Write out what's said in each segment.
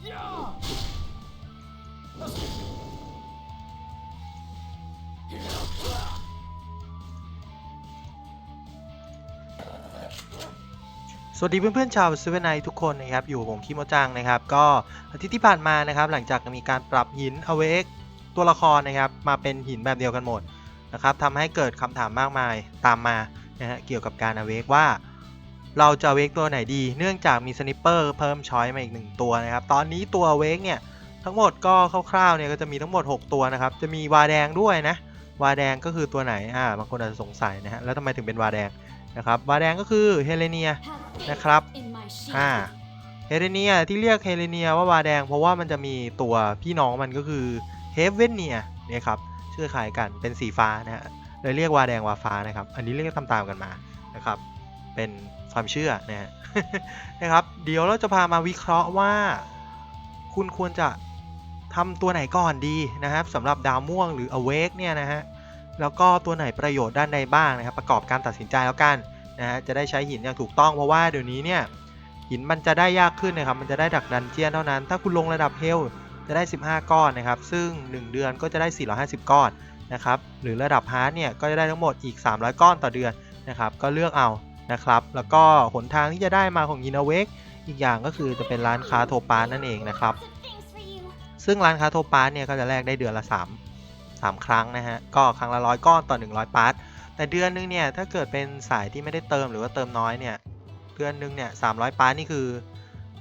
สวัสดีเพื่อนๆชาวเซเว่นไนทุกคนนะครับ อยู่ผมคิโมจังนะครับ ก็อาทิตย์ที่ผ่านมานะครับ หลังจากมีการปรับหินอเวกตัวละครนะครับ มาเป็นหินแบบเดียวกันหมดนะครับทำให้เกิดคำถามมากมายตามมานะฮะเกี่ยวกับการอเวกว่า เราจะเวกตัวไหนดีเนื่องจากมีสนิปเปอร์เพิ่มช้อยมาอีกหนึ่งตัวนะครับ ตอนนี้ตัวเวกเนี่ย ทั้งหมดก็คร่าวๆเนี่ยก็จะมีทั้งหมด 6 ตัวนะครับ จะมีวาแดงด้วยนะ วาแดงก็คือตัวไหนอ่าบางคนอาจจะสงสัยนะฮะแล้วทำไมถึงเป็นวาแดงนะครับวาแดงก็คือเฮเลเนียนะครับอ่าเฮเลเนียที่เรียกเฮเลเนียว่าวาแดง เพราะว่ามันจะมีตัวพี่น้องมันก็คือเฮเวนเนียเนี่ยครับชื่อคล้ายกันเป็นสีฟ้านะฮะเลยเรียกวาแดงวาฟ้านะครับ อันนี้เรียกตามๆกันมานะครับ เป็น ความเชื่อนะนะครับ เดี๋ยวเราจะพามาวิเคราะห์ว่า คุณควรจะทำตัวไหนก่อนดีนะครับสำหรับดาวม่วงหรือ awake เนี่ยนะฮะแล้วก็ตัวไหนประโยชน์ด้านใดบ้างนะครับ ประกอบการตัดสินใจแล้วกันนะฮะจะได้ใช้หินอย่างถูกต้องเพราะว่าเดี๋ยวนี้เนี่ยหินมันจะได้ยากขึ้นนะครับ มันจะได้ดักดันเจียนเท่านั้น ถ้าคุณลงระดับเฮลจะได้ 15 ก้อนนะครับ ซึ่ง 1 เดือนก็จะได้ 450 ก้อนนะครับ หรือระดับฮาร์ดเนี่ย ก็จะได้ทั้งหมดอีก 300 ก้อนต่อเดือนนะครับ ก็เลือกเอา นะครับ แล้วก็หนทางที่จะได้มาของยินอาเวกอีกอย่างก็คือจะเป็นร้านค้าโทปานั่นเองนะครับ ซึ่งร้านค้าโทปาร์เนี่ยก็จะแลกได้เดือนละ 3 3 ครั้งนะฮะ ก็ครั้งละร้อยก้อนต่อ 100 ปาร์ตแต่เดือนนึงเนี่ยถ้าเกิดเป็นสายที่ไม่ได้เติมหรือว่าเติมน้อยเนี่ยเดือนนึงเนี่ย300ปาร์ตนี่คือ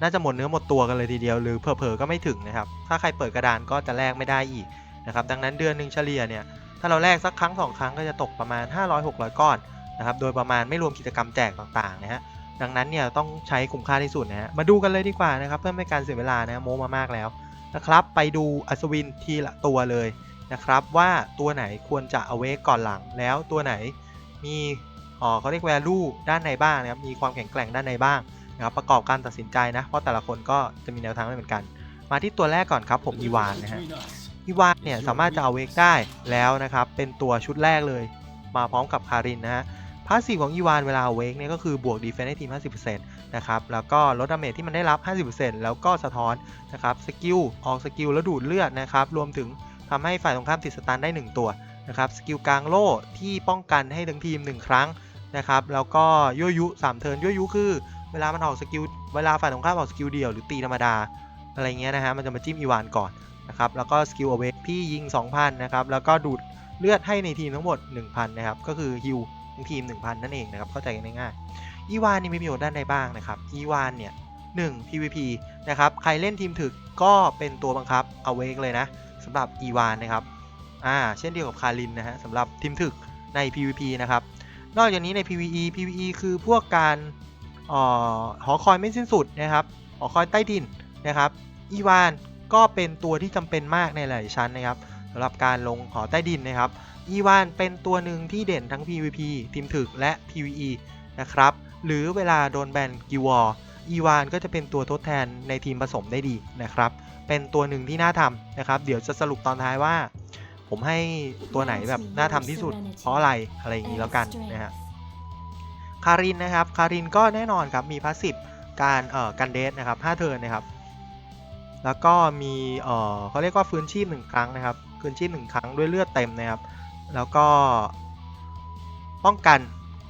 น่าจะหมดเนื้อหมดตัวกันเลยทีเดียวหรือเผลอๆก็ไม่ถึงนะครับ ถ้าใครเปิดกระดานก็จะแลกไม่ได้อีกนะครับดังนั้นเดือนหนึ่งเฉลี่ยเนี่ยถ้าเราแลกสักครั้งสองครั้งก็จะตกประมาณ 500-600 ก้อน นะครับโดยประมาณไม่รวมกิจกรรมแจกต่างๆนะฮะดังนั้นเนี่ยต้องใช้คุ้มค่าที่สุดนะฮะมาดูกันเลยดีกว่านะครับเพื่อไม่ให้การเสียเวลานะโมมามากแล้วนะครับไปดูอัศวินทีละตัวเลยนะครับว่าตัวไหนควรจะเอาไว้ก่อนหลังแล้วตัวไหนมีอ๋อเขาเรียก value ด้านในบ้างนะครับมีความแข็งแกร่งด้านในบ้างนะครับประกอบการตัดสินใจนะเพราะแต่ละคนก็จะมีแนวทางไม่เหมือนกัน มาที่ตัวแรกก่อนครับผมอีวานนะฮะอีวานเนี่ยสามารถจะเอาเวกได้แล้วนะครับเป็นตัวชุดแรกเลย มาพร้อมกับคารินนะฮะ พาสซีฟของอีวานเวลาเวกเนี่ยก็คือบวกดีเฟน s ์ให้ทีม 50%นะครับ แล้วก็ลดดาเมจที่มันได้รับ 50%แล้วก็สะท้อนนะครับ สกิล ออกสกิลแล้วดูดเลือดนะครับ รวมถึงทำให้ฝ่ายตรงข้ามติดสตันได้ 1 ตัวนะครับ สกิลกลางโล่ที่ป้องกันให้ทั้งทีม 1 ครั้งนะครับ แล้วก็ยั่วยุ 3 เทิร์นยั่วยุคือเวลามันออกสกิล เวลาฝ่ายตรงข้ามออกสกิลเดียวหรือตีธรรมดาอะไรเงี้ยนะฮะ มันจะมาจิ้มอีวานก่อนนะครับ แล้วก็สกิลอเวกที่ยิง 2,000 นะครับ แล้วก็ดูดเลือดให้ในทีมทั้งหมด 1,000 นะครับ ก็คือฮิว ทั้งทีม 1,000 นั่นเองนะครับ เข้าใจกันง่ายๆอีวานนี่มีประโยชน์ด้านใดบ้างนะครับอีวานเนี่ย 1 PVP นะครับ ใครเล่นทีมถึกก็เป็นตัวบังคับเอาเวกเลยนะสำหรับอีวานนะครับ อ่า เช่นเดียวกับคารินนะฮะสำหรับทีมถึกใน PVP นะครับ นอกจากนี้ใน PVE PVE คือพวกการอ่อหอคอยไม่สิ้นสุดนะครับ หอคอยใต้ดินนะครับ อีวานก็เป็นตัวที่จำเป็นมากในหลายชั้นนะครับสำหรับการลงหอใต้ดินนะครับ อีวานเป็นตัวหนึ่งที่เด่นทั้ง PVP ทีมถึกและ PVE นะครับ หรือเวลาโดนแบนกิวอร์อีวานก็จะเป็นตัวทดแทนในทีมผสมได้ดีนะครับ เป็นตัวหนึ่งที่น่าทำนะครับ เดี๋ยวจะสรุปตอนท้ายว่า ผมให้ตัวไหนแบบน่าทำที่สุด เพราะอะไรอะไรอย่างนี้แล้วกันนะฮะคารินนะครับ คารินก็แน่นอนครับ มีพาสซีฟการเอ่อกันเดสนะครับ5เทิร์นนะครับ แล้วก็มีเอ่อเขาเรียกว่าฟื้นชีพหนึ่งครั้งนะครับ ฟื้นชีพหนึ่งครั้งด้วยเลือดเต็มนะครับ แล้วก็ ป้องกัน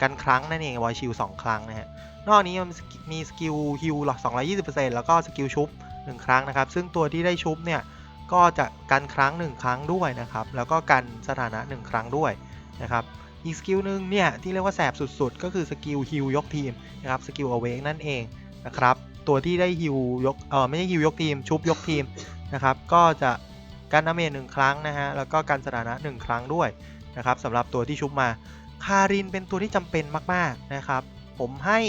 กันครั้งนั่นเองวอยชิลสองครั้งนะฮะ นอกนี้มันมีสกิลฮิลหลัก220%แล้วก็สกิลชุบ1ครั้งนะครับ ซึ่งตัวที่ได้ชุบเนี่ยก็จะกันครั้ง 1 ครั้งด้วยนะครับ แล้วก็กันสถานะ 1 ครั้งด้วยนะครับ อีกสกิลหนึ่งเนี่ยที่เรียกว่าแสบสุดๆ ก็คือสกิลฮิลยกทีมนะครับสกิลอเวกนั่นเองนะครับ ตัวที่ได้ฮิลยกเออไม่ใช่ฮิลยกทีมชุบยกทีมนะครับ ก็จะ กันดาเมจหนึ่งครั้งนะฮะแล้วก็กันสถานะ 1 ครั้งด้วยนะครับสำหรับตัวที่ชุบมาคารินเป็นตัวที่จำเป็นมากๆนะครับ ผมให้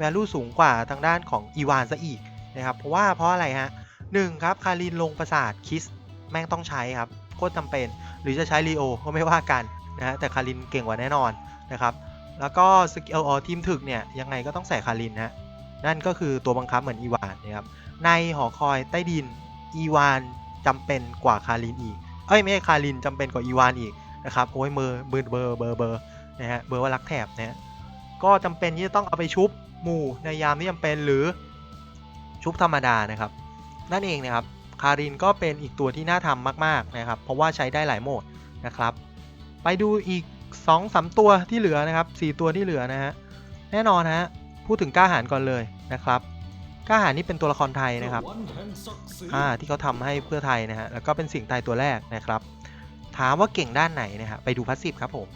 value สูงกว่าทางด้านของอีวานซะอีกนะครับเพราะว่าเพราะอะไรฮะหนึ่งครับคารินลงประสาทคิสแม่งต้องใช้ครับโคตรจำเป็น หรือจะใช้ลีโอก็ไม่ว่ากันนะฮะแต่คารินเก่งกว่าแน่นอนนะครับแล้วก็สกิลออทีมถึกเนี่ยยังไงก็ต้องใส่คารินฮะนั่นก็คือตัวบังคับเหมือนอีวานนะครับในหอคอยใต้ดินอีวาน จำเป็นกว่าคารินอีก เอ้ยไม่ใช่คารินจำเป็นกว่าอีวานอีกนะครับโอ้ยมือมือเบอร์เบอร์เบอร์นะฮะเบอร์ว่ารักแถบนะฮะก็จำเป็นที่จะต้องเอาไปชุบหมู่ในยามที่จำเป็นหรือชุบธรรมดานะครับ นั่นเองนะครับคารินก็เป็นอีกตัวที่น่าทำมากๆนะครับ เพราะว่าใช้ได้หลายโหมดนะครับ ไปดูอีก2 3ตัวที่เหลือนะครับ 4 ตัวที่เหลือนะฮะแน่นอนฮะพูดถึงกล้าหาญก่อนเลยนะครับ กล้าหาญนี่เป็นตัวละครไทยนะครับอ่าที่เขาทำให้เพื่อไทยนะฮะแล้วก็เป็นสิ่งไทยตัวแรกนะครับ ถามว่าเก่งด้านไหนนะฮะไปดูพาสซีฟครับผม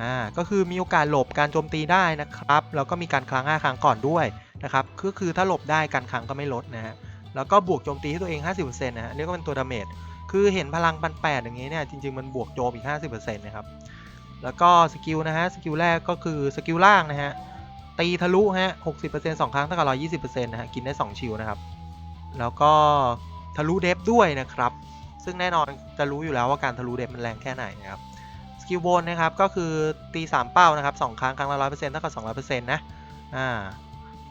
อ่าก็คือมีโอกาสหลบการโจมตีได้นะครับแล้วก็มีการครั้ง5ครั้งก่อนด้วยนะครับก็คือถ้าหลบได้การครั้งก็ไม่ลดนะฮะแล้วก็บวกโจมตีให้ตัวเอง 50%นะฮะเรียกว่าเป็นตัวดาเมจคือเห็นพลังปันแปดอย่างนี้เนี่ยจริงๆมันบวกโจมอีก 50%นะครับแล้วก็สกิลนะฮะสกิลแรกก็คือสกิลล่างนะฮะ ตีทะลุฮะ60% 2ครั้งเท่ากับ120%นะฮะ กินได้2ชิลนะครับ แล้วก็ทะลุเดฟด้วยนะครับ ซึ่งแน่นอนจะรู้อยู่แล้วว่าการทะลุเดฟมันแรงแค่ไหนนะครับ สกิลโบนนะครับ ก็คือตี3เป้านะครับ2ครั้งครั้งละ100%เท่ากับ200%นะ อ่า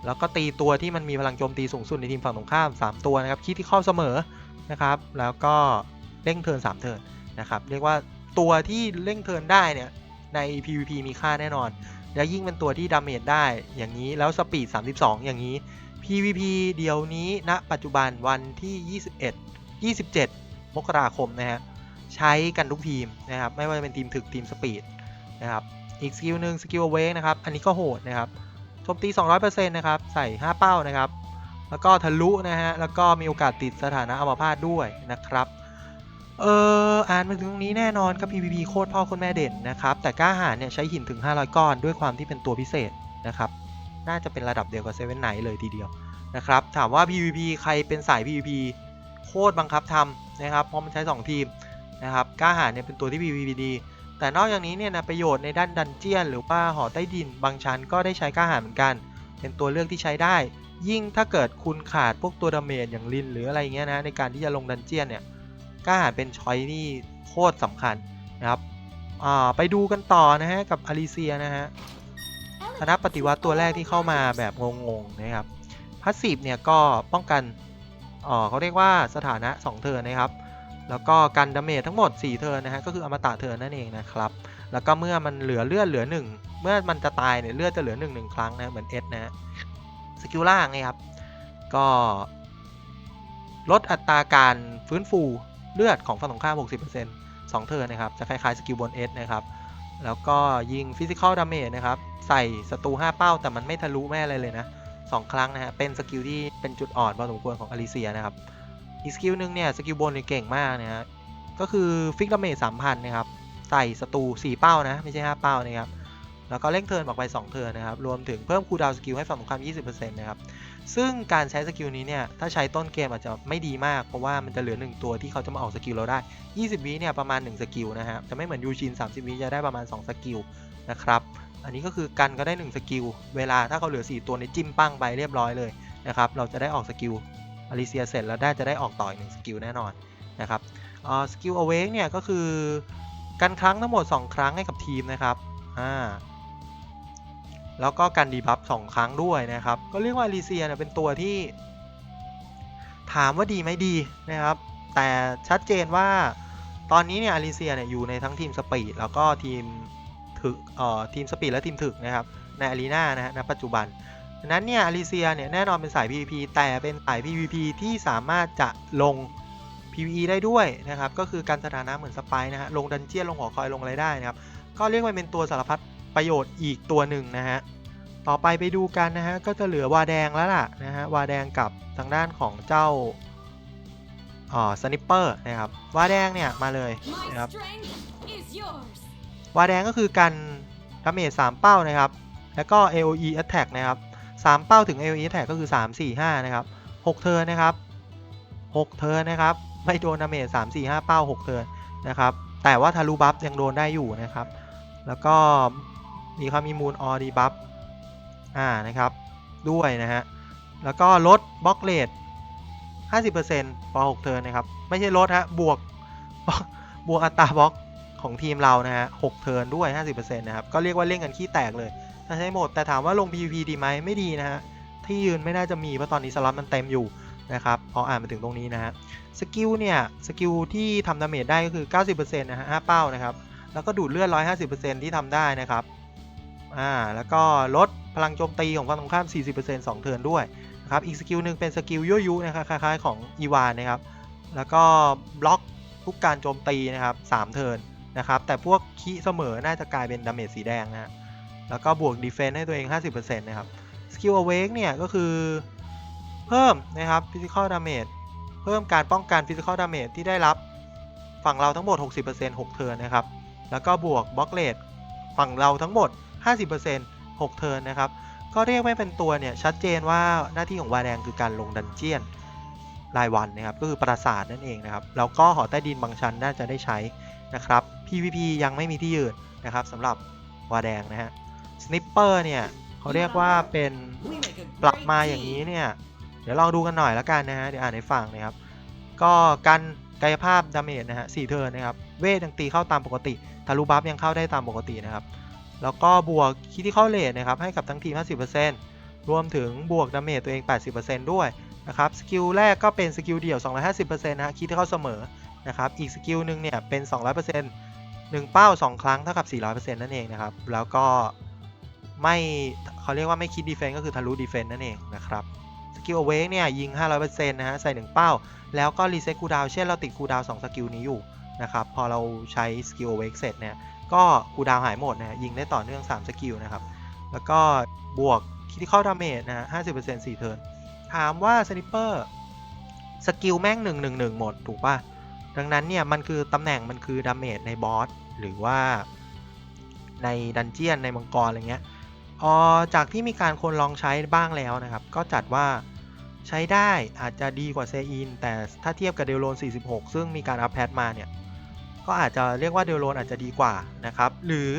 แล้วก็ตีตัวที่มันมีพลังโจมตีสูงสุดในทีมฝั่งตรงข้าม3ตัวนะครับ คิดที่เข้าเสมอนะครับ แล้วก็เร่งเทิร์น3เทิร์นนะครับ เรียกว่าตัวที่เร่งเทิร์นได้เนี่ยใน PVP มีค่าแน่นอน และยิ่งเป็นตัวที่ดาเมจได้อย่างนี้แล้วสปีด 32 อย่างนี้ PVP เดียวนี้ณปัจจุบันวันที่ 21 27 มกราคมนะฮะใช้กันทุกทีมนะครับไม่ว่าจะเป็นทีมถึกทีมสปีดนะครับอีกสกิลหนึ่งสกิลเวกนะครับอันนี้ก็โหดนะครับโจมตี 200%นะครับใส่ 5 เป้านะครับแล้วก็ทะลุนะฮะแล้วก็มีโอกาสติดสถานะอัมพาตด้วยนะครับ เอออ่านมาถึงตรงนี้แน่นอนครับ PVP โคตรพ่อโคตรแม่เด่นนะครับ แต่กล้าหาญเนี่ยใช้หินถึง 500 ก้อนด้วยความที่เป็นตัวพิเศษนะครับ น่าจะเป็นระดับเดียวกับเซเว่นไนเลยทีเดียวนะครับ ถามว่า PVP ใครเป็นสาย PVP โคตรบังคับทำนะครับ เพราะมันใช้ 2 ทีมนะครับ กล้าหาญเนี่ยเป็นตัวที่ PVP ดี แต่นอกจากนี้เนี่ยนะประโยชน์ในด้านดันเจียน หรือว่าหอใต้ดิน บางชั้นก็ได้ใช้กล้าหาญเหมือนกัน เป็นตัวเลือกที่ใช้ได้ ยิ่งถ้าเกิดคุณขาดพวกตัวดาเมจอย่างลินหรืออะไรเงี้ยนะในการที่จะลงดันเจียนเนี่ย กล้าหาญเป็นช้อยที่โคตรสำคัญนะครับอ่าไปดูกันต่อนะฮะกับอลิเซียนะฮะคณะปฏิวัติตัวแรกที่เข้ามาแบบงงๆนะครับพาสซีฟเนี่ยก็ป้องกันเอ่อเขาเรียกว่าสถานะ 2 เทิร์นนะครับ แล้วก็กันดาเมจทั้งหมด 4 เทิร์นนะฮะก็คืออมตะเทิร์นนั่นเองนะครับ แล้วก็เมื่อมันเหลือเลือดเหลือ 1 เมื่อมันจะตายเนี่ยเลือดจะเหลือ1 1ครั้งนะเหมือนเอสนะฮะสกิลล่างนะครับ ก็ลดอัตราการฟื้นฟู เลือดของฝั่งตรงข้าม 60% 2 เทิร์นนะครับ จะคล้ายๆสกิลบนเอสนะครับ แล้วก็ยิงฟิสิกอลดาเมจนะครับ ใส่ศัตรู 5 เป้า แต่มันไม่ทะลุแม่อะไรเลยนะ 2 ครั้งนะฮะ เป็นสกิลที่เป็นจุดอ่อนพอสมควรของอลิเซียนะครับ อีกสกิลหนึ่งเนี่ย สกิลบนเนี่ยเก่งมากนะฮะ ก็คือฟิกดาเมจ3,000 นะครับ ใส่ศัตรู 4 เป้านะ ไม่ใช่ 5 เป้านะครับ แล้วก็เร่งเทิร์นออกไป 2 เทิร์นนะครับ รวมถึงเพิ่มคูลดาวน์สกิลให้ฝั่งตรงข้าม 20%นะครับ ซึ่งการใช้สกิลนี้เนี่ย ถ้าใช้ต้นเกมอาจจะไม่ดีมาก เพราะว่ามันจะเหลือ 1 ตัวที่เขาจะมาออกสกิลเราได้ 20 วิเนี่ยประมาณ 1 สกิลนะฮะ จะไม่เหมือนยูชิน 30 วิจะได้ประมาณ 2 สกิลนะครับ อันนี้ก็คือกันก็ได้ 1 สกิล เวลาถ้าเขาเหลือ 4 ตัวในจิ้มปั้งไปเรียบร้อยเลยนะครับ เราจะได้ออกสกิลอลิเซียเสร็จแล้วได้จะได้ออกต่ออีกหนึ่งสกิลแน่นอนนะครับอ่าสกิลอเวกเนี่ยก็คือกันครั้งทั้งหมด 2 ครั้งให้กับทีมนะครับ อ่า แล้วก็การดีบัฟสองครั้งด้วยนะครับ ก็เรียกว่าอลิเซียเนี่ยเป็นตัวที่ ถามว่าดีไหมดีนะครับ แต่ชัดเจนว่าตอนนี้เนี่ยอลิเซียเนี่ยอยู่ในทั้งทีมสปีดแล้วก็ทีมถึกเอ่อทีมสปีดและทีมถึกนะครับในอารีนานะฮะณปัจจุบันดังนั้นเนี่ยอลิเซียเนี่ยแน่นอนเป็นสาย PVP แต่เป็นสาย PVP ที่สามารถจะลง PVE ได้ด้วยนะครับ ก็คือการสถานะเหมือนสไปร์นะฮะลงดันเจี้ยนลงหอคอยลงอะไรได้นะครับ ก็เรียกว่าเป็นตัวสารพัด ประโยชน์อีกตัวหนึ่งนะฮะ ต่อไปไปดูกันนะฮะ ก็จะเหลือวาแดงแล้วล่ะนะฮะ วาแดงกับทางด้านของเจ้าอ๋อสนิปเปอร์นะครับ วาแดงเนี่ยมาเลยนะครับ วาแดงก็คือกันดาเมจ3เป้านะครับ แล้วก็ AOE attack นะครับ3เป้าถึง AOE attack ก็คือ 3 4 5 นะครับ 6 เทิร์นนะครับ 6 เทิร์นนะครับ ไม่โดนดาเมจ3 4 5 เป้า 6 เทิร์นนะครับ แต่ว่าทะลุบัฟยังโดนได้อยู่นะครับ แล้วก็ มีความมีมูลออดีบัฟอ่านะครับด้วยนะฮะแล้วก็ลดบล็อกเลท50%พอ6เทิร์นนะครับ ไม่ใช่ลดฮะบวกบวกอัตราบล็อกของทีมเรานะฮะ6เทิร์นด้วย 50%นะครับ ก็เรียกว่าเล่นกันขี้แตกเลยถ้าใช้หมดแต่ถามว่าลง PVP ดีไหมไม่ดีนะฮะที่ยืนไม่น่าจะมีเพราะตอนนี้สล็อตมันเต็มอยู่นะครับพออ่านมาถึงตรงนี้นะฮะสกิลเนี่ยสกิลที่ทำดาเมจได้ก็คือ 90%นะฮะ5เป้านะครับ แล้วก็ดูดเลือด 150%ที่ทำได้นะครับ อ่าแล้วก็ลดพลังโจมตีของฝั่งตรงข้าม 40% 2 เทิร์นด้วยนะครับอีกสกิลหนึ่งเป็นสกิลยั่วยุนะครับคล้ายๆของอีวานนะครับแล้วก็บล็อกทุกการโจมตีนะครับ3เทิร์นนะครับแต่พวกคีเสมอน่าจะกลายเป็นดาเมจสีแดงนะแล้วก็บวกดีเฟน s ์ให้ตัวเอง 50%นะครับสกิล awake เนี่ยก็คือเพิ่มนะครับ physical damage เพิ่มการป้องกัน physical damage ที่ได้รับฝั่งเราทั้งหมด 60% 6 เทิร์นนะครับแล้วก็บวก block rate ฝั่งเราทั้งหมด 50% 6 เทิร์นนะครับ ก็เรียกไม่เป็นตัวเนี่ยชัดเจนว่าหน้าที่ของวาแดงคือการลงดันเจียนรายวันนะครับก็คือปราสาทนั่นเองนะครับแล้วก็หอใต้ดินบางชั้นน่าจะได้ใช้นะครับ PVP ยังไม่มีที่ยืนนะครับสำหรับวาแดงนะฮะ Snipper เนี่ยเขาเรียกว่าเป็นปรับมาอย่างนี้เนี่ย เดี๋ยวลองดูกันหน่อยแล้วกันนะฮะเดี๋ยวอ่านให้ฟังนะครับ ก็กันกายภาพดาเมจนะฮะ4เทิร์นนะครับ เวทยังตีเข้าตามปกติทะลุบัฟยังเข้าได้ตามปกตินะครับ แล้วก็บวกคิดที่เข้าเลทนะครับให้กับทั้งทีม 50%รวมถึงบวกดาเมจตัวเอง 80%ด้วยนะครับสกิลแรกก็เป็นสกิลเดี่ยว 250%นะฮะคิดที่เข้าเสมอนะครับอีกสกิลหนึ่งเนี่ยเป็น 200% 1 เป้า 2 ครั้งเท่ากับ 400%นั่นเองนะครับ แล้วก็ไม่เขาเรียกว่าไม่คิดดีเฟนต์ก็คือทะลุดีเฟนต์นั่นเองนะครับสกิลเวกเนี่ยยิง 500%นะฮะใส่ 1 เป้า แล้วก็รีเซ็ตคูลดาวเช่นเราติดคูลดาวน์2สกิลนี้อยู่นะครับ พอเราใช้สกิลเวกเสร็จเนี่ย ก็คูดาวหายหมดนะฮะยิงได้ต่อเนื่อง 3 สกิลนะครับ แล้วก็บวกคิดที่เข้าดาเมจนะฮะ50% 4เทิร์นถามว่าสนิปเปอร์สกิลแม่ง1 1 1หมดถูกป่ะ ดังนั้นเนี่ย มันคือตำแหน่งมันคือดาเมจในบอสหรือว่าในดันเจียนในมังกรอะไรเงี้ยออจากที่มีการคนลองใช้บ้างแล้วนะครับ ก็จัดว่าใช้ได้อาจจะดีกว่าเซอินแต่ถ้าเทียบกับเดลโลน46 ซึ่งมีการอัพแพทมาเนี่ย ก็อาจจะเรียกว่าเดลโลนอาจจะดีกว่านะครับ หรือ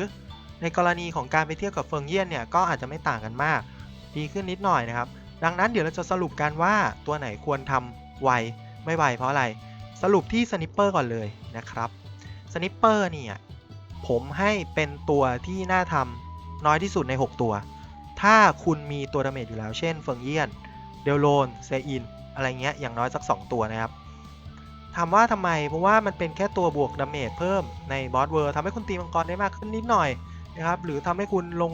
ในกรณีของการไปเทียบกับเฟิงเยียนเนี่ยก็อาจจะไม่ต่างกันมาก ดีขึ้นนิดหน่อยนะครับ ดังนั้นเดี๋ยวเราจะสรุปกันว่าตัวไหนควรทำไวไม่ไวเพราะอะไร สรุปที่สนิปเปอร์ก่อนเลยนะครับสนิปเปอร์เนี่ยผมให้เป็นตัวที่น่าทำน้อยที่สุดใน 6 ตัว ถ้าคุณมีตัวดาเมจอยู่แล้วเช่นเฟิงเยียน เดลโลนเซอิน อะไรเงี้ยอย่างน้อยสัก 2 ตัวนะครับ ถามว่าทำไม เพราะว่ามันเป็นแค่ตัวบวกดาเมจเพิ่มในบอสเวอร์ทำให้คุณตีมังกรได้มากขึ้นนิดหน่อยนะครับ หรือทำให้คุณลง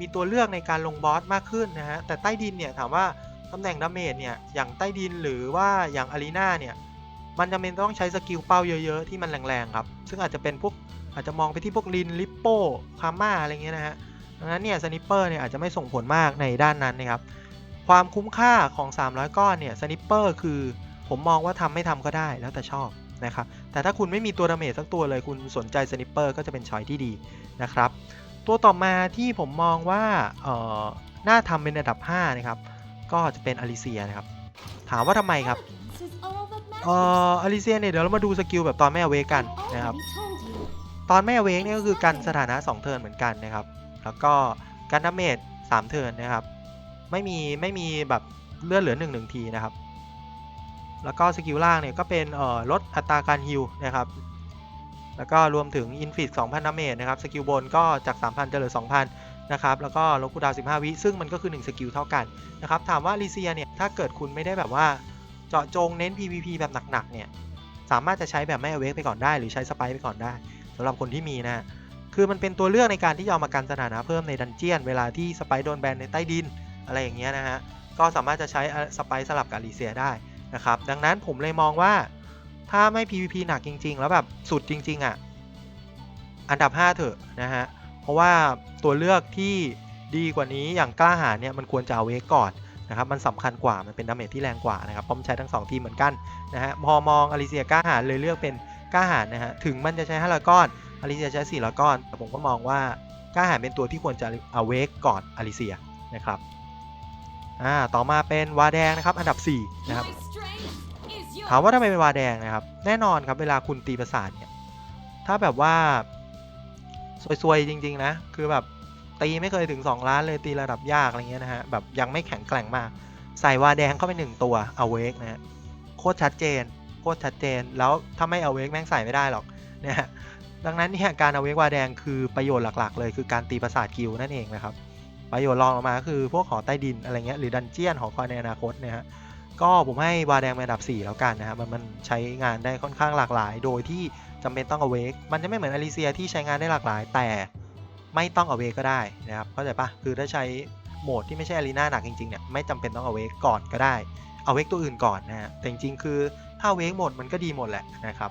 มีตัวเลือกในการลงบอสมากขึ้นนะฮะ แต่ใต้ดินเนี่ยถามว่าตำแหน่งดาเมจเนี่ย อย่างใต้ดินหรือว่าอย่างอารีนาเนี่ย มันจำเป็นต้องใช้สกิลเป้าเยอะ ๆ ที่มันแรงๆครับ ซึ่งอาจจะเป็นพวกอาจจะมองไปที่พวกลินลิปโป้คาม่าอะไรเงี้ยนะฮะดังนั้นเนี่ยสนิปเปอร์เนี่ยอาจจะไม่ส่งผลมากในด้านนั้นนะครับ ความคุ้มค่าของ 300 ก้อนเนี่ยสนิปเปอร์คือ ผมมองว่าทำไม่ทำก็ได้แล้วแต่ชอบนะครับ แต่ถ้าคุณไม่มีตัวดาเมจสักตัวเลยคุณสนใจสนิปเปอร์ก็จะเป็นช้อยที่ดีนะครับ ตัวต่อมาที่ผมมองว่าเอ่อน่าทำเป็นอันดับ 5 นะครับ ก็จะเป็นอลิเซียนะครับ ถามว่าทำไมครับเอ่ออลิเซียเนี่ยเดี๋ยวเรามาดูสกิลแบบตอนไม่เวกันนะครับ ตอนไม่เวกเนี่ยก็คือกันสถานะ 2 เทิร์นเหมือนกันนะครับ แล้วก็การดาเมจ3เทิร์นนะครับ ไม่มีไม่มีแบบเลื่อนเหลือ1 1ทีนะครับ แล้วก็สกิลล่างเนี่ยก็เป็นเอ่อลดอัตราการฮิลนะครับ แล้วก็รวมถึงอินฟิต2,000ดาเมจนะครับ สกิลบนก็จาก 3,000จะเหลือ 2,000 นะครับ แล้วก็ลบคูดาว 15 วิ ซึ่งมันก็คือ 1 สกิลเท่ากันนะครับ ถามว่าลิเซียเนี่ย ถ้าเกิดคุณไม่ได้แบบว่าเจาะจงเน้น PVP แบบหนักๆ เนี่ย สามารถจะใช้แบบไม่เอาเวกไปก่อนได้ หรือใช้สไปไปก่อนได้สำหรับคนที่มีนะ คือมันเป็นตัวเลือกในการที่จะเอามากันสถานะเพิ่มในดันเจียน เวลาที่สไปโดนแบนในใต้ดิน อะไรอย่างเงี้ยนะฮะ ก็สามารถจะใช้สไปสลับกับลิเซียได้ นะครับ ดังนั้นผมเลยมองว่าถ้าไม่ PVP หนักจริง ๆ แล้วแบบสุดจริง ๆอะ อันดับ 5 เถอะนะฮะ เพราะว่าตัวเลือกที่ดีกว่านี้อย่างกล้าหาญเนี่ยมันควรจะเอาเวกก่อนนะครับ มันสำคัญกว่า มันเป็นดาเมจที่แรงกว่านะครับเพราะมันใช้ทั้ง 2 ทีมเหมือนกันนะฮะ พอมองอลิเซียกล้าหาญเลยเลือกเป็นกล้าหาญนะฮะ ถึงมันจะใช้500ก้อนอลิเซียใช้400ก้อน แต่ผมก็มองว่ากล้าหาญเป็นตัวที่ควรจะเอาเวกก่อนอลิเซียนะครับ อ่า ต่อมาเป็นวาแดงนะครับ อันดับ 4 นะครับ ถามว่าทำไมเป็นวาแดงนะครับ แน่นอนครับเวลาคุณตีประสาทเนี่ยถ้าแบบว่าซวยๆจริง ๆ นะ คือแบบตีไม่เคยถึง 2 ล้านเลยตีระดับยากอะไรเงี้ยนะฮะแบบยังไม่แข็งแกร่งมาก ใส่วาแดงเข้าไปหนึ่งตัวเอาเวกนะฮะโคตรชัดเจนโคตรชัดเจน แล้วถ้าไม่เอาเวกแม่งใส่ไม่ได้หรอกนะฮะดังนั้นเนี่ยการเอาเวกวาแดงคือประโยชน์หลักๆ เลยคือการตีประสาทกิลนั่นเองนะครับประโยชน์รองลงมาคือพวกหอใต้ดินอะไรเงี้ยหรือดันเจียนหอคอยในอนาคตเนะฮะ ก็ผมให้วาแดงเป็นอันดับ 4 แล้วกันนะครับมันมันใช้งานได้ค่อนข้างหลากหลาย โดยที่จำเป็นต้องเอาเวกมันจะไม่เหมือนอลิเซียที่ใช้งานได้หลากหลาย แต่ไม่ต้องเอาเวกก็ได้นะครับเข้าใจปะคือถ้าใช้โหมดที่ไม่ใช่อารีนาหนักจริงๆเนี่ยไม่จำเป็นต้องเอาเวกก่อนก็ได้เอาเวกตัวอื่นก่อนนะฮะแต่จริงๆคือถ้าเวกหมดมันก็ดีหมดแหละนะครับ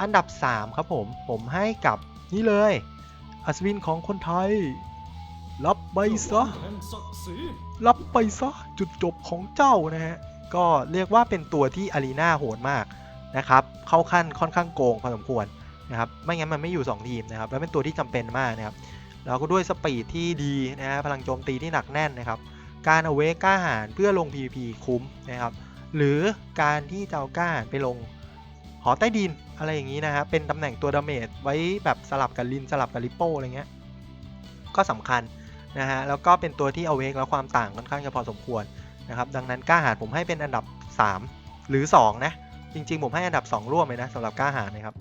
อันดับ 3 ครับผมผมให้กับนี่เลยอัศวินของคนไทย รับไปซะรีรับไปซะ จุดจบของเจ้านะฮะ ก็เรียกว่าเป็นตัวที่อารีนาโหดมากนะครับ เข้าขั้นค่อนข้างโกงพอสมควรนะครับ ไม่งั้นมันไม่อยู่ 2 ทีมนะครับ แล้วเป็นตัวที่จำเป็นมากนะครับ แล้วก็ด้วยสปีดที่ดีนะฮะพลังโจมตีที่หนักแน่นนะครับ การเอาเวก้าหาญเพื่อลง PVP คุ้มนะครับ หรือการที่จะเอาก้าหาญไปลงหอใต้ดินอะไรอย่างนี้นะฮะเป็นตำแหน่งตัวดาเมจไว้แบบสลับกับลินสลับกับลิปโป้อะไรเงี้ย ก็สำคัญนะฮะ แล้วก็เป็นตัวที่เอาเวกแล้วความต่างค่อนข้างจะพอสมควร นะครับดังนั้นกล้าหาญผมให้เป็นอันดับ 3 หรือ 2 นะ จริง ๆ ผมให้อันดับ 2 ร่วมเลยนะสำหรับกล้าหาญนะครับ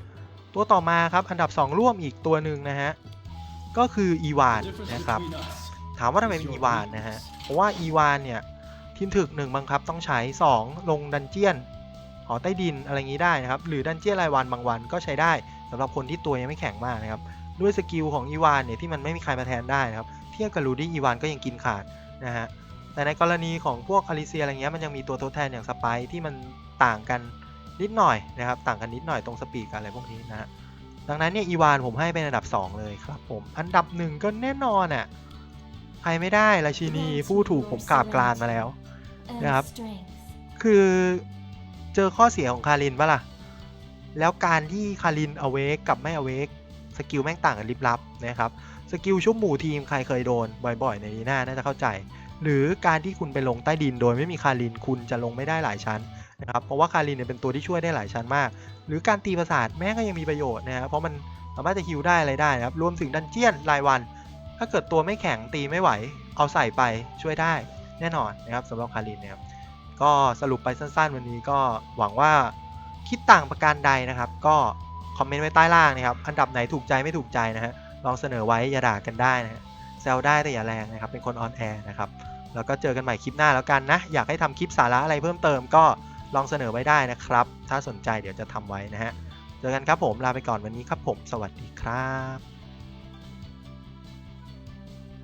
ตัวต่อมาครับอันดับ 2 ร่วมอีกตัวหนึ่งนะฮะก็คืออีวานนะครับถามว่าทำไมเป็นอีวานนะฮะเพราะว่าอีวานเนี่ยทีมถึกหนึ่งบังคับต้องใช้ 2 ลงดันเจียนหอใต้ดินอะไรอย่างนี้ได้นะครับ หรือดันเจียนรายวันบางวันก็ใช้ได้สำหรับคนที่ตัวยังไม่แข็งมากนะครับ ด้วยสกิลของอีวานเนี่ยที่มันไม่มีใครมาแทนได้นะครับ เทียบกับรูดี้อีวานก็ยังกินขาดนะฮะ แต่ในกรณีของพวกอลิเซียอะไรเงี้ยมันยังมีตัวทดแทนอย่างสไปที่มันต่างกันนิดหน่อยนะครับ ต่างกันนิดหน่อยตรงสปีดกับอะไรพวกนี้นะฮะดังนั้นเนี่ยอีวานผมให้เป็นอันดับ 2 เลยครับผม อันดับหนึ่งก็แน่นอนอะใครไม่ได้ราชินีผู้ถูกผมกราบกรานมาแล้วนะครับ คือเจอข้อเสียของคารินปะล่ะ แล้วการที่คารินอเวกกับไม่อเวกสกิลแม่งต่างกันลิบลับนะครับ สกิลชุบหมู่ทีมใครเคยโดนบ่อยๆ ในนีน่าน่าจะเข้าใจ หรือการที่คุณไปลงใต้ดินโดยไม่มีคารินคุณจะลงไม่ได้หลายชั้นนะครับเพราะว่าคารินเนี่ยเป็นตัวที่ช่วยได้หลายชั้นมาก หรือการตีประสาทแม่ก็ยังมีประโยชน์นะครับเพราะมันสามารถจะฮิวได้อะไรได้นะครับรวมถึงดันเจียนรายวัน ถ้าเกิดตัวไม่แข็งตีไม่ไหว เอาใส่ไปช่วยได้แน่นอนนะครับสำหรับคารินนะครับก็สรุปไปสั้นๆ วันนี้ก็หวังว่าคิดต่างประการใดนะครับ ก็คอมเมนต์ไว้ใต้ล่างนะครับ อันดับไหนถูกใจไม่ถูกใจนะฮะลองเสนอไว้อย่าด่ากันได้นะฮะ ซลได้แต่อย่าแรงนะครับ เป็นคนออนแอร์นะครับ แล้วก็เจอกันใหม่คลิปหน้าแล้วกันนะ อยากให้ทำคลิปสาระอะไรเพิ่มเติมก็ลองเสนอไว้ได้นะครับ ถ้าสนใจเดี๋ยวจะทำไว้นะฮะ เจอกันครับผม ลาไปก่อนวันนี้ครับผม สวัสดีครับ